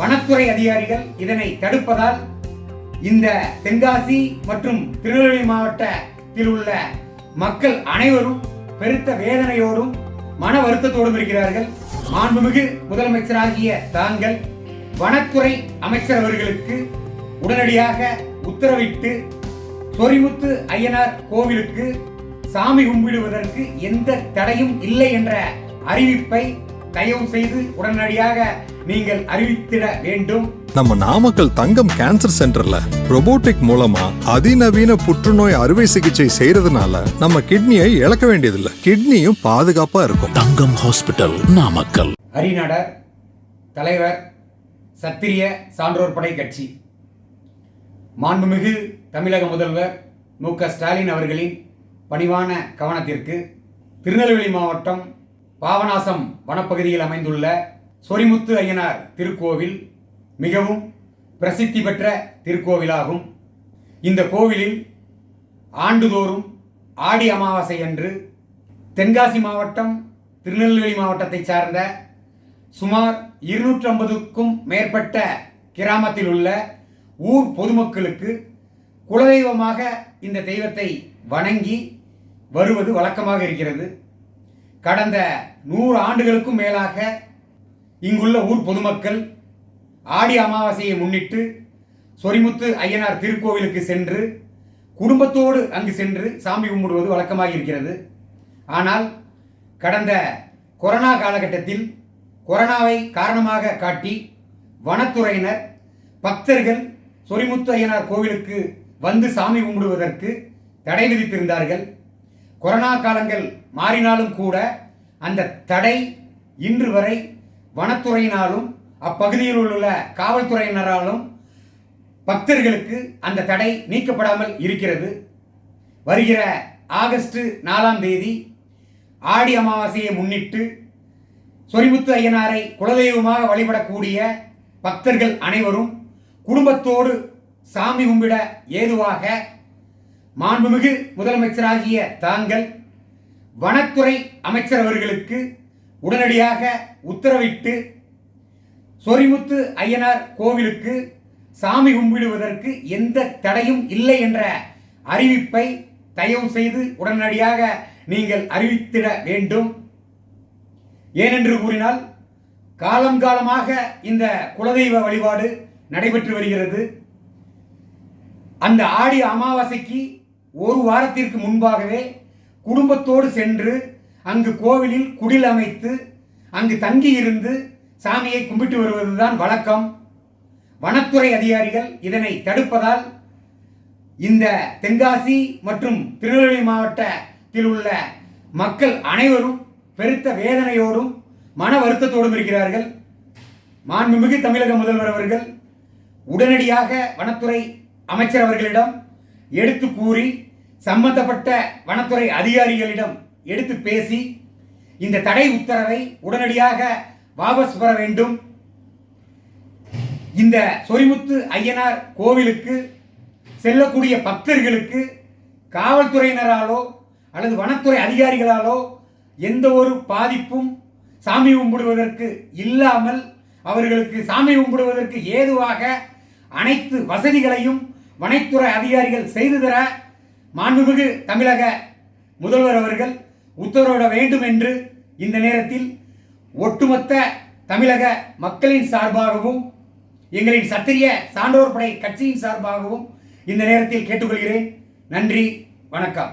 வனத்துறை அதிகாரிகள் இதனை தடுப்பதால் இந்த தென்காசி மற்றும் திருநெல்வேலி மாவட்டத்தில் உள்ள மக்கள் அனைவரும் பெருத்த வேதனையோடும் மன வருத்தத்தோடும் இருக்கிறார்கள். மாண்புமிகு முதலமைச்சராகிய தாங்கள் வனத்துறை அமைச்சர் அவர்களுக்கு உடனடியாக உத்தரவிட்டு சொரிமுத்து ஐயனார் கோவிலுக்கு சாமி கும்பிடுவதற்கு எந்த தடையும் இல்லை என்ற அறிவிப்பை தயவு செய்து உடனடியாக நீங்கள் அறிவித்திட வேண்டும். நம்ம நாமக்கல் தங்கம் கேன்சர் சென்டர்ல robotic மூலமா அதிநவீன புற்றுநோய் அறுவை சிகிச்சை செய்யறதுனால நம்ம கிட்னியை இழக்க வேண்டியதில்லை. கிட்னியும் பாதுகாப்பா இருக்கும். தங்கம் ஹாஸ்பிட்டல் நாமக்கல். அரிநடர் தலைவர் சத்திரிய சான்றோர் படை கட்சி. மாண்புமிகு தமிழக முதல்வர் மு க ஸ்டாலின் அவர்களின் பணிவான கவனத்திற்கு திருநெல்வேலி மாவட்டம் பாவநாசம் வனப்பகுதியில் அமைந்துள்ள சொரிமுத்து ஐயனார் திருக்கோவில் மிகவும் பிரசித்தி பெற்ற திருக்கோவிலாகும். இந்த கோவிலில் ஆண்டுதோறும் ஆடி அமாவாசை அன்று தென்காசி மாவட்டம் திருநெல்வேலி மாவட்டத்தை சார்ந்த சுமார் இருநூற்றி ஐம்பதுக்கும் மேற்பட்ட கிராமத்தில் உள்ள ஊர் பொதுமக்களுக்கு குலதெய்வமாக இந்த தெய்வத்தை வணங்கி வருவது வழக்கமாக இருக்கிறது. கடந்த நூறு ஆண்டுகளுக்கும் மேலாக இங்குள்ள ஊர் பொதுமக்கள் ஆடி அமாவாசையை முன்னிட்டு சொரிமுத்து ஐயனார் திருக்கோவிலுக்கு சென்று குடும்பத்தோடு அங்கு சென்று சாமி கும்பிடுவது வழக்கமாக இருக்கிறது. ஆனால் கடந்த கொரோனா காலகட்டத்தில் கொரோனாவை காரணமாக காட்டி வனத்துறையினர் பக்தர்கள் சொரிமுத்து ஐயனார் கோவிலுக்கு வந்து சாமி கும்பிடுவதற்கு தடை விதித்திருந்தார்கள். கொரோனா காலங்கள் மாறினாலும் கூட அந்த தடை இன்று வரை வனத்துறையினாலும் அப்பகுதியில் உள்ள காவல்துறையினராலும் பக்தர்களுக்கு அந்த தடை நீக்கப்படாமல் இருக்கிறது. வருகிற ஆகஸ்ட் நாலாம் தேதி ஆடி அமாவாசையை முன்னிட்டு சொரிமுத்து ஐயனாரை குலதெய்வமாக வழிபடக்கூடிய பக்தர்கள் அனைவரும் குடும்பத்தோடு சாமி கும்பிட ஏதுவாக மாண்புமிகு முதலமைச்சராகிய தாங்கள் வனத்துறை அமைச்சர் அவர்களுக்கு உடனடியாக உத்தரவிட்டு சொரிமுத்து ஐயனார் கோவிலுக்கு சாமி கும்பிடுவதற்கு எந்த தடையும் இல்லை என்ற அறிவிப்பை தயவு செய்து உடனடியாக நீங்கள் அறிவித்திட வேண்டும். ஏனென்று கூறினால் காலம் காலமாக இந்த குலதெய்வ வழிபாடு நடைபெற்று வருகிறது. அந்த ஆடி அமாவாசைக்கு ஒரு வாரத்திற்கு முன்பாகவே குடும்பத்தோடு சென்று அங்கு கோவிலில் குடில் அமைத்து அங்கு தங்கி இருந்து சாமியை கும்பிட்டு வருவதுதான் வழக்கம். வனத்துறை அதிகாரிகள் இதனை தடுப்பதால் இந்த தென்காசி மற்றும் திருநெல்வேலி மாவட்டத்தில் உள்ள மக்கள் அனைவரும் பெருத்த வேதனையோடும் மன வருத்தத்தோடும் இருக்கிறார்கள். மாண்புமிகு தமிழக முதல்வர் அவர்கள் உடனடியாக வனத்துறை அமைச்சர் அவர்களிடம் எடுத்து கூறி சம்பந்தப்பட்ட வனத்துறை அதிகாரிகளிடம் எடுத்து பேசி இந்த தடை உத்தரவை உடனடியாக வாபஸ் பெற வேண்டும். இந்த சொரிமுத்து ஐயனார் கோவிலுக்கு செல்லக்கூடிய பக்தர்களுக்கு காவல்துறையினராலோ அல்லது வனத்துறை அதிகாரிகளாலோ எந்த ஒரு பாதிப்பும் சாமி கும்பிடுவதற்கு இல்லாமல் அவர்களுக்கு சாமி கும்பிடுவதற்கு ஏதுவாக அனைத்து வசதிகளையும் வனத்துறை அதிகாரிகள் செய்து தர மாண்புமிகு தமிழக முதல்வர் அவர்கள் உத்தரவிட வேண்டும் என்று இந்த நேரத்தில் ஒட்டுமொத்த தமிழக மக்களின் சார்பாகவும் எங்களின் சத்திரிய சான்றோர் படை கட்சியின் சார்பாகவும் இந்த நேரத்தில் கேட்டுக்கொள்கிறேன். நன்றி வணக்கம்.